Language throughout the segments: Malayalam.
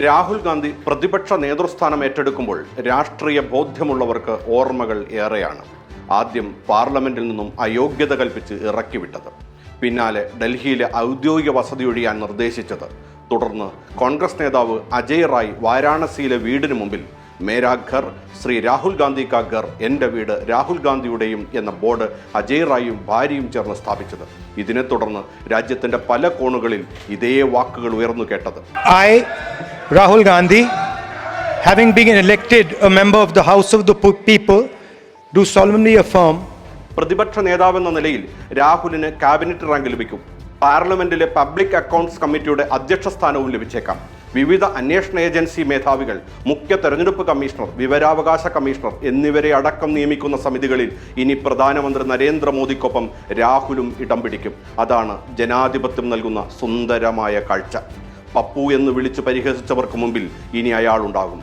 രാഹുൽ ഗാന്ധി പ്രതിപക്ഷ നേതൃസ്ഥാനം ഏറ്റെടുക്കുമ്പോൾ രാഷ്ട്രീയ ബോധ്യമുള്ളവർക്ക് ഓർമ്മകൾ ഏറെയാണ്. ആദ്യം പാർലമെന്റിൽ നിന്നും അയോഗ്യത കൽപ്പിച്ച് ഇറക്കിവിട്ടത്. പിന്നാലെ ഡൽഹിയിലെ ഔദ്യോഗിക വസതി ഒഴിയാൻ നിർദ്ദേശിച്ചത്. തുടർന്ന് കോൺഗ്രസ് നേതാവ് അജയ് റായ് വാരാണസിയിലെ വീടിന് മുമ്പിൽ മേരാ ഘർ ശ്രീ രാഹുൽ ഗാന്ധി കാ ഘർ എന്റെ വീട് രാഹുൽ ഗാന്ധിയുടെയും എന്ന ബോർഡ് അജയ് റായും ഭാര്യയും ചേർന്ന് സ്ഥാപിച്ചത്. ഇതിനെ തുടർന്ന് രാജ്യത്തിന്റെ പല കോണുകളിൽ ഇതേ വാക്കുകൾ ഉയർന്നു കേട്ടത്. Rahul Gandhi, having been elected a member of the House of the People, do solemnly affirm പ്രതിപക്ഷ നേതാവെന്ന നിലയിൽ രാഹുലിന് കാബിനറ്റ് റാങ്ക് ലഭിക്കും. പാർലമെന്റിലെ പബ്ലിക് അക്കൗണ്ട്സ് കമ്മിറ്റിയുടെ അധ്യക്ഷ സ്ഥാനവും ലഭിച്ചേക്കാം. വിവിധ അന്വേഷണ ഏജൻസി മേധാവികൾ മുഖ്യ തെരഞ്ഞെടുപ്പ് കമ്മീഷണർ വിവരാവകാശ കമ്മീഷണർ എന്നിവരെ അടക്കം നിയമിക്കുന്ന സമിതികളിൽ ഇനി പ്രധാനമന്ത്രി നരേന്ദ്രമോദിക്കൊപ്പം രാഹുലും ഇടം പിടിക്കും. അതാണ് ജനാധിപത്യം നൽകുന്ന സുന്ദരമായ കാഴ്ച. പപ്പു എന്ന് വിളിച്ച് പരിഹസിച്ചവർക്ക് മുമ്പിൽ ഇനി അയാളുണ്ടാകും.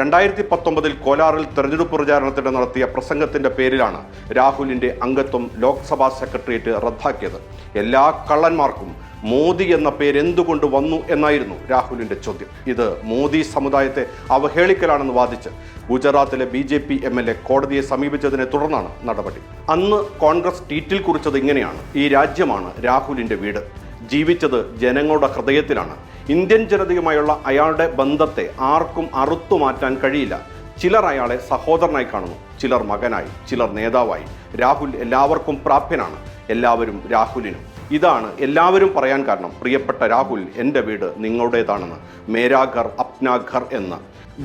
രണ്ടായിരത്തി പത്തൊമ്പതിൽ കോലാറിൽ തെരഞ്ഞെടുപ്പ് പ്രചാരണത്തിന് നടത്തിയ പ്രസംഗത്തിന്റെ പേരിലാണ് രാഹുലിന്റെ അംഗത്വം ലോക്സഭാ സെക്രട്ടേറിയറ്റ് റദ്ദാക്കിയത്. എല്ലാ കള്ളന്മാർക്കും മോദി എന്ന പേര് എന്തുകൊണ്ട് വന്നു എന്നായിരുന്നു രാഹുലിന്റെ ചോദ്യം. ഇത് മോദി സമുദായത്തെ അവഹേളിക്കലാണെന്ന് വാദിച്ച് ഗുജറാത്തിലെ B J P M L A കോടതിയെ സമീപിച്ചതിനെ തുടർന്നാണ് നടപടി. അന്ന് കോൺഗ്രസ് ട്വീറ്റിൽ കുറിച്ചത് ഇങ്ങനെയാണ്. ഈ രാജ്യമാണ് രാഹുലിന്റെ വീട്. ജീവിച്ചത് ജനങ്ങളുടെ ഹൃദയത്തിലാണ്. ഇന്ത്യൻ ജനതയുമായുള്ള അയാളുടെ ബന്ധത്തെ ആർക്കും അറുത്തു മാറ്റാൻ കഴിയില്ല. ചിലർ അയാളെ സഹോദരനായി കാണുന്നു. ചിലർ മകനായി ചിലർ നേതാവായി. രാഹുൽ എല്ലാവർക്കും പ്രാപ്യനാണ്. എല്ലാവരും രാഹുലിനും. ഇതാണ് എല്ലാവരും പറയാൻ കാരണം. പ്രിയപ്പെട്ട രാഹുൽ എന്റെ വീട് നിങ്ങളുടേതാണെന്ന്. മേരാ ഘർ അപ്നാ ഘർ എന്ന്.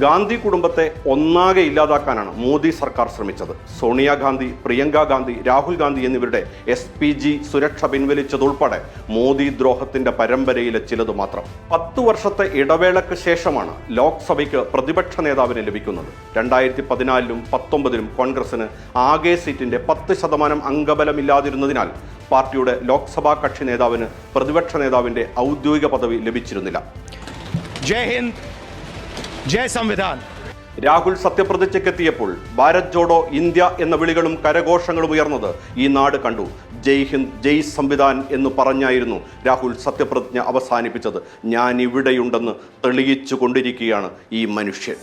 ഗാന്ധി കുടുംബത്തെ ഒന്നാകെ ഇല്ലാതാക്കാനാണ് മോദി സർക്കാർ ശ്രമിച്ചത്. സോണിയാഗാന്ധി പ്രിയങ്ക ഗാന്ധി രാഹുൽ ഗാന്ധി എന്നിവരുടെ എസ് പി ജി സുരക്ഷ പിൻവലിച്ചതുൾപ്പെടെ മോദി ദ്രോഹത്തിന്റെ പരമ്പരയിലെ ചിലത് മാത്രം. പത്തു വർഷത്തെ ഇടവേളയ്ക്ക് ശേഷമാണ് ലോക്സഭയ്ക്ക് പ്രതിപക്ഷ നേതാവിനെ ലഭിക്കുന്നത്. രണ്ടായിരത്തി പതിനാലിലും പത്തൊമ്പതിലും കോൺഗ്രസിന് ആകെ സീറ്റിന്റെ പത്ത് ശതമാനം അംഗബലമില്ലാതിരുന്നതിനാൽ പാർട്ടിയുടെ ലോക്സഭാ കക്ഷി നേതാവിന് പ്രതിപക്ഷ നേതാവിന്റെ ഔദ്യോഗിക പദവി ലഭിച്ചിരുന്നില്ല. ജയ് Hind, Jai സംവിധാൻ. രാഹുൽ സത്യപ്രതിജ്ഞയ്ക്കെത്തിയപ്പോൾ ഭാരത് ജോഡോ ഇന്ത്യ എന്ന വിളികളും കരഘോഷങ്ങളും ഉയർന്നത് ഈ നാട് കണ്ടു. ജയ് ഹിന്ദ് ജയ് സംവിധാൻ എന്ന് പറഞ്ഞായിരുന്നു രാഹുൽ സത്യപ്രതിജ്ഞ അവസാനിപ്പിച്ചത്. ഞാൻ ഇവിടെയുണ്ടെന്ന് തെളിയിച്ചു കൊണ്ടിരിക്കുകയാണ് ഈ മനുഷ്യൻ.